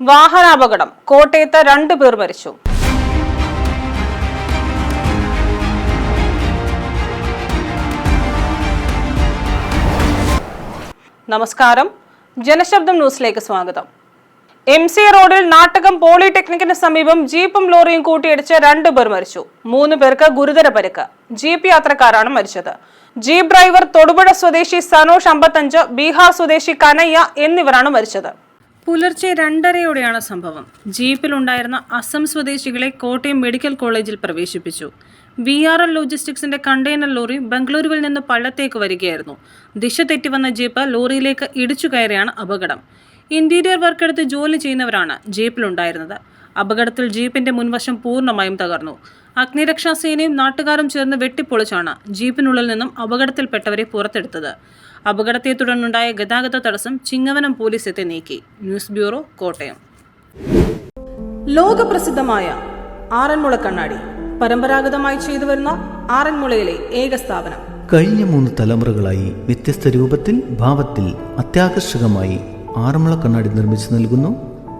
വാഹനാപകടം. കോട്ടയത്ത് രണ്ടു പേർ മരിച്ചു. നമസ്കാരം. ജനശബ്ദം ന്യൂസിലേക്ക് സ്വാഗതം. എം സി റോഡിൽ നാട്ടകം പോളിടെക്നിക്കിന് സമീപം ജീപ്പും ലോറിയും കൂട്ടിയിടിച്ച് രണ്ടു പേർ മരിച്ചു. മൂന്ന് പേർക്ക് ഗുരുതര പരിക്ക്. ജീപ്പ് യാത്രക്കാരാണ് മരിച്ചത്. ജീപ്പ് ഡ്രൈവർ തൊടുപുഴ സ്വദേശി സനോഷ് അമ്പത്തഞ്ച് ബീഹാർ സ്വദേശി കനയ്യ എന്നിവരാണ് മരിച്ചത്. പുലർച്ചെ രണ്ടരയോടെയാണ് സംഭവം. ജീപ്പിലുണ്ടായിരുന്ന അസം സ്വദേശികളെ കോട്ടയം മെഡിക്കൽ കോളേജിൽ പ്രവേശിപ്പിച്ചു. വി ആർ എൽ ലോജിസ്റ്റിക്സിന്റെ കണ്ടെയ്നർ ലോറി ബംഗളൂരുവിൽ നിന്ന് പള്ളത്തേക്ക് വരികയായിരുന്നു. ദിശ തെറ്റി വന്ന ജീപ്പ് ലോറിയിലേക്ക് ഇടിച്ചു കയറിയാണ് അപകടം. ഇന്റീരിയർ വർക്ക് എടുത്ത് ജോലി ചെയ്യുന്നവരാണ് ജീപ്പിലുണ്ടായിരുന്നത്. അപകടത്തിൽ ജീപ്പിന്റെ മുൻവശം പൂർണമായും തകർന്നു. അഗ്നിരക്ഷാസേനയും നാട്ടുകാരും ചേർന്ന് വെട്ടിപ്പൊളിച്ചാണ് ജീപ്പിനുള്ളിൽ നിന്നും അപകടത്തിൽപ്പെട്ടവരെ പുറത്തെടുത്തത്. അപകടത്തെ തുടർന്നുണ്ടായ ഗതാഗത തടസ്സം ചിങ്ങവനം പോലീസ് എത്തി നീക്കി. News bureau Kottayam. ലോകപ്രസിദ്ധമായ ആറന്മുള കണ്ണാടി. പരമ്പരാഗതമായി ചെയ്തു വരുന്ന ആറന്മുളയിലെ ഏക സ്ഥാപനം. കഴിഞ്ഞ മൂന്ന് തലമുറകളായി വ്യത്യസ്ത രൂപത്തിൽ ഭാവത്തിൽ അത്യാകർഷകമായി ആറന്മുള കണ്ണാടി നിർമ്മിച്ചു നൽകുന്നു